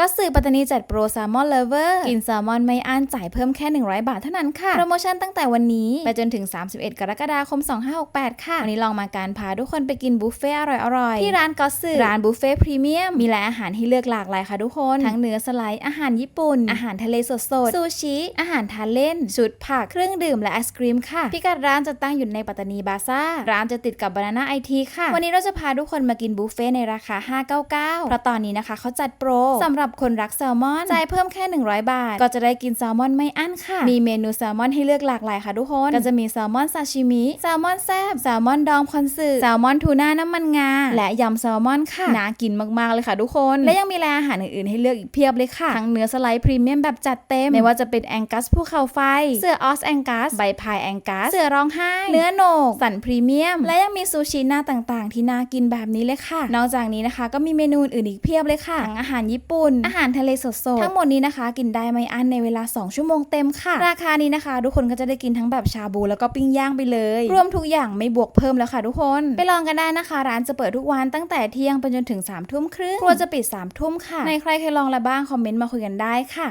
ก็สื่อปัตตานีจัดโปรแซลมอนเลเวอร์กินแซลมอนไม่อั้นจ่ายเพิ่มแค่ 100 บาทเท่านั้นค่ะ โปรโมชั่นตั้งแต่วันนี้ ไปจนถึง 31 กรกฎาคม 2568 ค่ะ วันนี้ลองมาการพาทุกคนไปกินบุฟเฟ่อร่อยๆ ที่ร้านก็สื่อร้านบุฟเฟ่พรีเมียม มีหลายอาหารให้เลือกหลากหลายค่ะทุกคน ทั้งเนื้อสไลด์อาหารญี่ปุ่น อาหารทะเลสดๆซูชิอาหารทานเล่นชุดผักเครื่องดื่มและไอศครีมค่ะพิกัดร้านจะตั้งอยู่ในปัตตานีบาซ่าร้านจะติดกับบานาน่าไอทีค่ะวันนี้เราจะพาทุกคนมากินบุฟเฟ่ในราคา 599เพราะตอนนี้นะคะเขาจัดโปรสำหรับคนรักแซลมอนจ่ายเพิ่มแค่ 100 บาท ก็จะได้กินแซลมอนไม่อั้นค่ะ มีเมนูแซลมอนให้เลือกหลากหลายค่ะทุกคน ก็จะมีแซลมอนซาชิมิ แซลมอนแซบแซลมอนดองคอนสึแซลมอนทูน่าน้ำมันงา และยำแซลมอนค่ะ น่ากินมากๆเลยค่ะทุกคน และยังมีรายอาหารอื่นๆให้เลือกอีกเพียบเลยค่ะ ทั้งเนื้อสไลด์พรีเมียมแบบจัดเต็ม ไม่ว่าจะเป็นแองกัสภูเขาไฟ เสือออสแองกัส ใบพายแองกัส เสือร้องไห้ เนื้อโหนก สันพรีเมียม และยังมีซูชิหน้าต่างๆ ที่น่ากินแบบนี้เลยค่ะ นอกจากนี้นะคะ ก็มีเมนูอื่นๆอีกเพียบเลยค่ะ ทั้งอาหารญี่ปุ่นอาหารทะเลสดๆ ทั้งหมดนี้นะคะ กินได้ไม่อั้นในเวลา 2 ชั่วโมงเต็มค่ะ ราคานี้นะคะ ทุกคนก็จะได้กินทั้งแบบชาบูแล้วก็ปิ้งย่างไปเลย รวมทุกอย่างไม่บวกเพิ่มแล้วค่ะทุกคน ไปลองกันได้นะคะ ร้านจะเปิดทุกวันตั้งแต่เที่ยงไปจนถึง3ามทุ่มครึ่งครัวจะปิด3ามทุ่มค่ะ ในใครเคยลองแล้วบ้างคอมเมนต์มาคุยกันได้ค่ะ